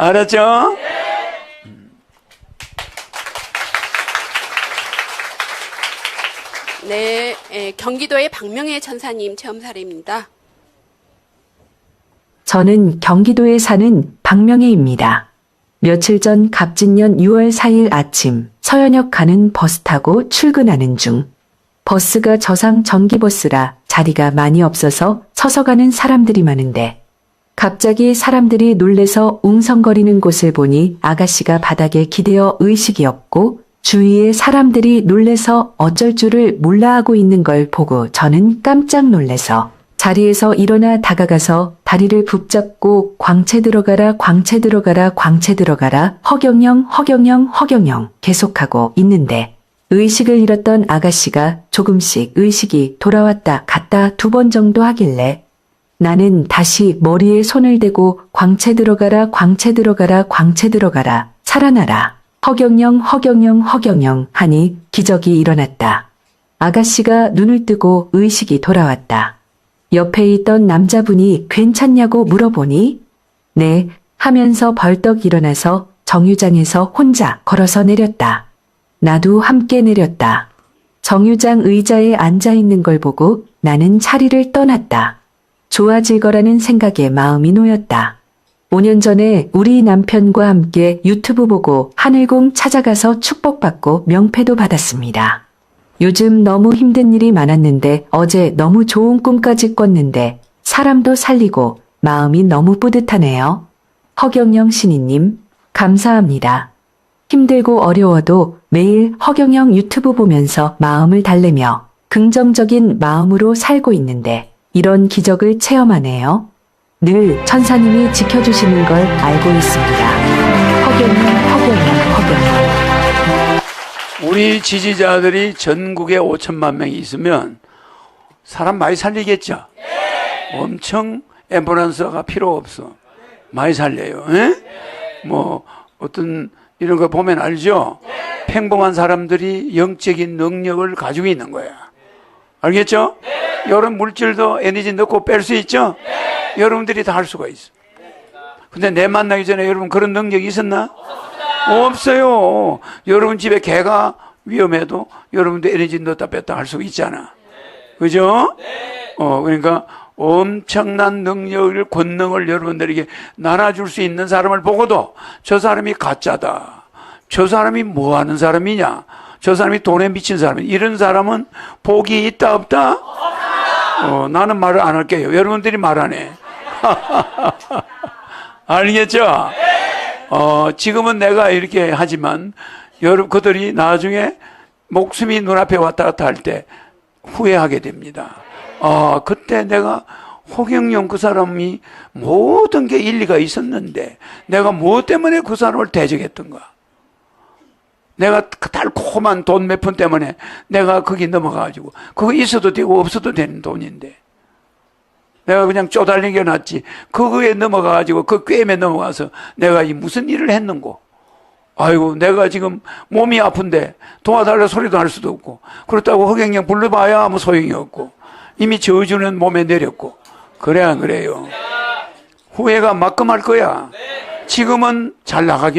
알았죠? 네, 에, 경기도의 박명혜 천사님 체험 사례입니다. 저는 경기도에 사는 박명혜입니다. 며칠 전 갑진년 6월 4일 아침 서현역 가는 버스 타고 출근하는 중 버스가 저상 전기버스라 자리가 많이 없어서 서서 가는 사람들이 많은데 갑자기 사람들이 놀래서 웅성거리는 곳을 보니 아가씨가 바닥에 기대어 의식이 없고 주위에 사람들이 놀래서 어쩔 줄을 몰라 하고 있는 걸 보고 저는 깜짝 놀래서 자리에서 일어나 다가가서 다리를 붙잡고 광채 들어가라 광채 들어가라 광채 들어가라 허경영 허경영 허경영 계속하고 있는데 의식을 잃었던 아가씨가 조금씩 의식이 돌아왔다 갔다 두 번 정도 하길래 나는 다시 머리에 손을 대고 광채 들어가라 광채 들어가라 광채 들어가라 살아나라 허경영 허경영 허경영 하니 기적이 일어났다. 아가씨가 눈을 뜨고 의식이 돌아왔다. 옆에 있던 남자분이 괜찮냐고 물어보니 네 하면서 벌떡 일어나서 정류장에서 혼자 걸어서 내렸다. 나도 함께 내렸다. 정류장 의자에 앉아 있는 걸 보고 나는 자리를 떠났다. 좋아질 거라는 생각에 마음이 놓였다. 5년 전에 우리 남편과 함께 유튜브 보고 하늘궁 찾아가서 축복받고 명패도 받았습니다. 요즘 너무 힘든 일이 많았는데 어제 너무 좋은 꿈까지 꿨는데 사람도 살리고 마음이 너무 뿌듯하네요. 허경영 신이님, 감사합니다. 힘들고 어려워도 매일 허경영 유튜브 보면서 마음을 달래며 긍정적인 마음으로 살고 있는데 이런 기적을 체험하네요. 늘 천사님이 지켜주시는 걸 알고 있습니다. 허경영, 허경영, 허경영. 우리 지지자들이 전국에 5천만 명이 있으면 사람 많이 살리겠죠? 엄청 앰뷸런스가 필요 없어. 많이 살려요. 에? 뭐 어떤 이런 거 보면 알죠? 평범한 사람들이 영적인 능력을 가지고 있는 거야. 알겠죠? 여러분 물질도 에너지 넣고 뺄 수 있죠? 여러분들이 다 할 수가 있어. 근데 내 만나기 전에 여러분 그런 능력이 있었나? 없어요. 여러분 집에 개가 위험해도 여러분도 에너지 넣었다 뺐다 할 수 있잖아. 그죠? 어, 그러니까 엄청난 능력을, 권능을 여러분들에게 나눠줄 수 있는 사람을 보고도 저 사람이 가짜다. 저 사람이 뭐 하는 사람이냐? 저 사람이 돈에 미친 사람이 이런 사람은 복이 있다 없다? 어, 나는 말을 안 할게요. 여러분들이 말안 해. 알겠죠? 어, 지금은 내가 이렇게 하지만 여러분 그들이 나중에 목숨이 눈앞에 왔다 갔다 할 때 후회하게 됩니다. 아, 그때 내가 호경영 그 사람이 모든 게 일리가 있었는데 내가 무엇 때문에 그 사람을 대적했던가? 내가 그 달콤한 돈 몇 푼 때문에 내가 거기 넘어가가지고 그거 있어도 되고 없어도 되는 돈인데. 내가 그냥 쪼달리게 놨지. 그거에 넘어가가지고 그 꿰매 넘어가서 내가 이 무슨 일을 했는고. 아이고 내가 지금 몸이 아픈데 도와달라 소리도 할 수도 없고 그렇다고 허경영 불러봐야 아무 소용이 없고 이미 저주는 몸에 내렸고. 그래 안 그래요. 후회가 막끔할 거야. 지금은 잘 나가겠